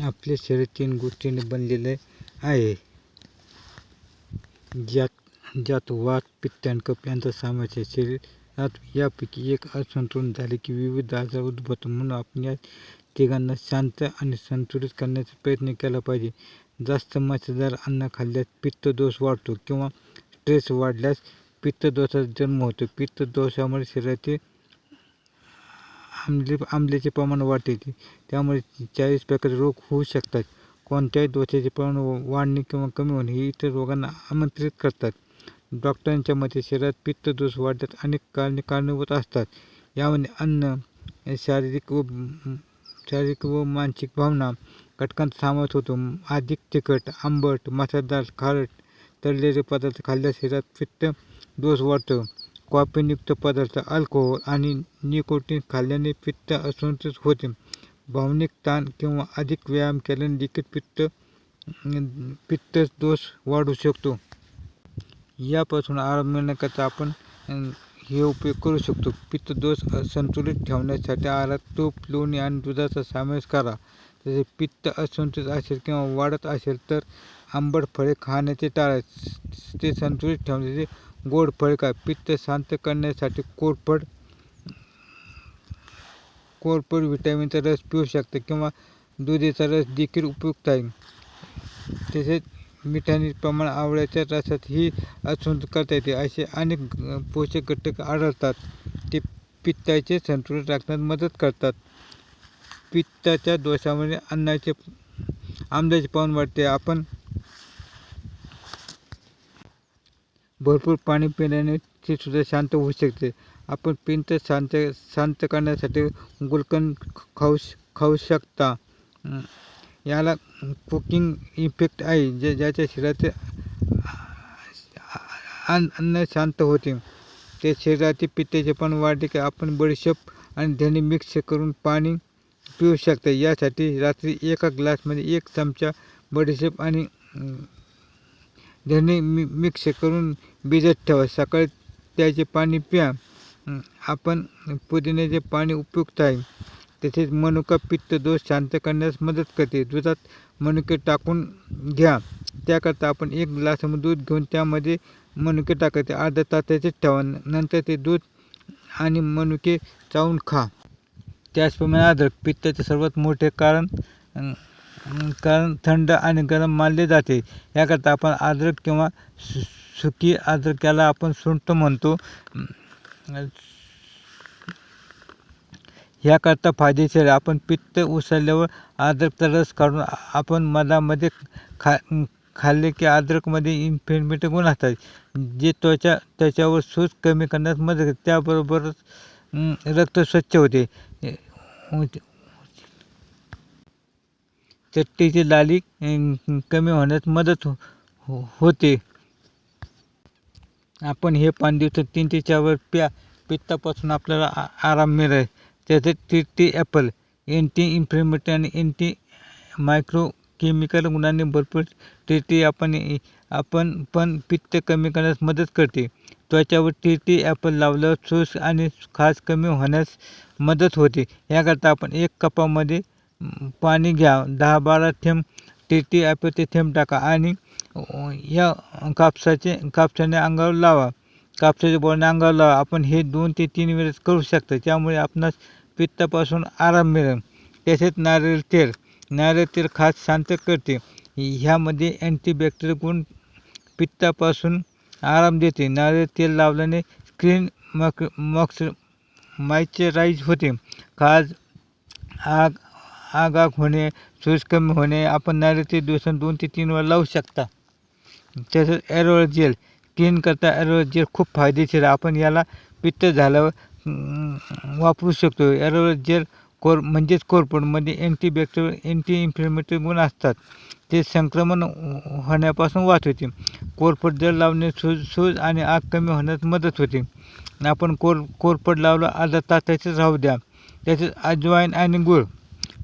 आपले शरीर तीन गोष्टींनी बनलेले आहे. ज्यात ज्यात वात, पित्त आणि आहे. शरीरात यापैकी एक असंतुलन की विविध आजार उद्भवतात म्हणून आपण या तिघांना शांत आणि संतुलित करण्याचा प्रयत्न पाहिजे. जास्त मसालेदार अन्न खाल्ल्यास पित्त दोष वाढतो किंवा स्ट्रेस वाढल्यास पित्त दोषाचा जन्म होतो. पित्त दोषामुळे शरीरातील आम्ल आम्लाचे प्रमाण वाढते. त्यामुळे चाळीस प्रकारचे रोग होऊ शकतात. कोणत्याही दोषाचे प्रमाण वाढणे किंवा कमी होणे हे इतर रोगांना आमंत्रित करतात. डॉक्टरांच्या मते शरीरात पित्त दोष अनेक कारणे कारणीभूत असतात. यामध्ये अन्न शारीरिक व शारीरिक व मानसिक भावना घटकांचा समावेश होतो. अधिक तिखट आंबट मसालेदार खारट तळलेले पदार्थ खाल्ल्यास शरीरात पित्त दोष वाढतो. कॉफीनयुक्त पदार्थ अल्कोहोल आणि निकोटीन खाल्ल्याने पित्त असंतुलित होते. भावनिक ताण किंवा अधिक व्यायाम केल्याने देखील पित्त पित्त दोष वाढू शकतो. यापासून आराम मिळण्याकरता आपण हे उपयोग करू शकतो. पित्त दोष संतुलित ठेवण्यासाठी आहारात तूप लोणी आणि दुधाचा समावेश करा. तसे पित्त असंतुलित असेल किंवा वाढत असेल तर आंबट फळे खाण्याचे टाळा ते संतुलित ठेवण्यासाठी गोड फळ खा पित्त शांत करण्यासाठी कोरफड कोरफड व्हिटॅमिनचा रस पिऊ शकते किंवा दुधीचा रस देखील उपयुक्त आहे. तसेच मिठाने प्रमाण आवळ्याच्या रसात ही असून करता येते. असे अनेक पोषक घटक आढळतात. ते पित्ताचे संतुलन राखण्यात मदत करतात. पित्ताच्या दोषामुळे अन्नाचे आमदाचे पाहून वाढते. आपण भरपूर पाणी पिल्याने ते सुद्धा शांत होऊ शकते. आपण पिंत शांत शांत करण्यासाठी गुलकंद खाऊ खाऊ शकता. याला कुकिंग इफेक्ट आहे जे ज्याच्या शरीराचे अन्न शांत होते. ते शरीरातील पित्ताचे पण वाढते की आपण बडीशेप आणि धने मिक्स करून पाणी पिऊ शकता. यासाठी रात्री एका ग्लासमध्ये एक चमचा बडीशेप आणि धणे मि मिक्स करून भिजत ठेवा. सकाळी त्याचे पाणी प्या. आपण पुदिन्याचे पाणी उपयुक्त आहे. तसेच मनुका पित्त दोष शांत करण्यास मदत करते. दुधात मनुके टाकून घ्या. त्याकरता आपण एक ग्लास दूध घेऊन त्यामध्ये मनुके टाकायचे अर्धा तासाचे ठेवा. नंतर ते दूध आणि मनुके चावून खा. त्याचप्रमाणे अद्रक पित्ताचे सर्वात मोठे कारण कारण थंड आणि गरम मानले जाते. याकरता आपण अद्रक किंवा सु सुकी अद्रक आपण सुंठ म्हणतो. याकरता फायदेशीर आहे. आपण पित्त उसळल्यावर अद्रकचा रस काढून आपण मधामध्ये खा खाल्ले की अद्रकमध्ये इन्फेमेटिव्ह गुण असतात जे त्वचा त्वचावर सूज कमी करण्यास मदत त्याबरोबरच रक्त स्वच्छ होते. चट्टीची लाली कमी होण्यास मदत हो, हो होते. आपण हे पाणी दिवसात तीन ते चार प्या पित्तापासून आपल्याला आराम मिळेल. त्याचे टी ॲपल एंटी इन्फ्लेमेटरी आणि एंटी मायक्रो केमिकल गुणांनी भरपूर टी आपण आपण पण पित्त कमी करण्यास मदत करते. त्वचावर टी टी ॲपल लावल्यावर सूस आणि खास कमी होण्यास मदत होते. याकरता आपण एक कपामध्ये पाणी घ्या. दहा बारा थेंब टी टी ते थेंब टाका आणि या कापसाचे कापसाने अंगावर लावा. कापसाच्या बोळाने अंगावर लावा. आपण हे दोन ते तीन वेळेस करू शकता. त्यामुळे आपणास पित्तापासून आराम मिळेल. तसेच नारळ तेल. नारळ तेल खास शांत करते. ह्यामध्ये अँटीबॅक्टेरियल गुण पित्तापासून आराम देते. नारळ तेल लावल्याने स्क्रीन मक मॉक्स मॉइश्चराईज होते. खाज आग आग आग होणे सूज कमी होणे आपण नारळ दिवसात दोन ते तीन वेळा लावू शकता. तसंच ॲरोवेल जेल क्लीन करता ॲरोवेल जेल खूप फायदेशीर आहे. आपण याला पित्त झाल्यावर वापरू शकतो. ॲरोवेल जेल कोर म्हणजेच कोरपडमध्ये अँटीबॅक्टेरियल अँटी इन्फ्लेमेटरी गुण असतात. ते संक्रमण होण्यापासून वाचवते कोरफड जर लावणे सूज सूज आणि आग कमी होण्यास मदत होते. आपण कोर कोरफड लावलं अर्धा तासाचेच राहू द्या. तसेच अजवाईन आणि गूळ.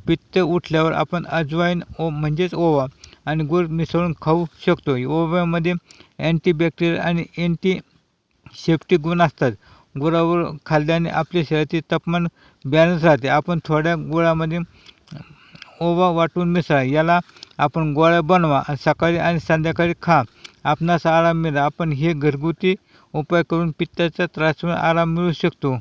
पित्त उठल्यावर आपण अजवाईन ओ म्हणजेच ओवा आणि गूळ मिसळून खाऊ शकतो. ओव्यामध्ये अँटीबॅक्टेरियल आणि अँटी सेफ्टी गुण असतात. गुळावर खाल्ल्याने आपल्या शरीराचे तापमान बॅलन्स राहते. आपण थोड्या गुळामध्ये ओवा वाटून मिसळा. याला आपण गोळ्या बनवा आणि सकाळी आणि संध्याकाळी खा. आपणास आराम मिळेल. आपण हे घरगुती उपाय करून पित्ताचा त्रासून आराम मिळू शकतो.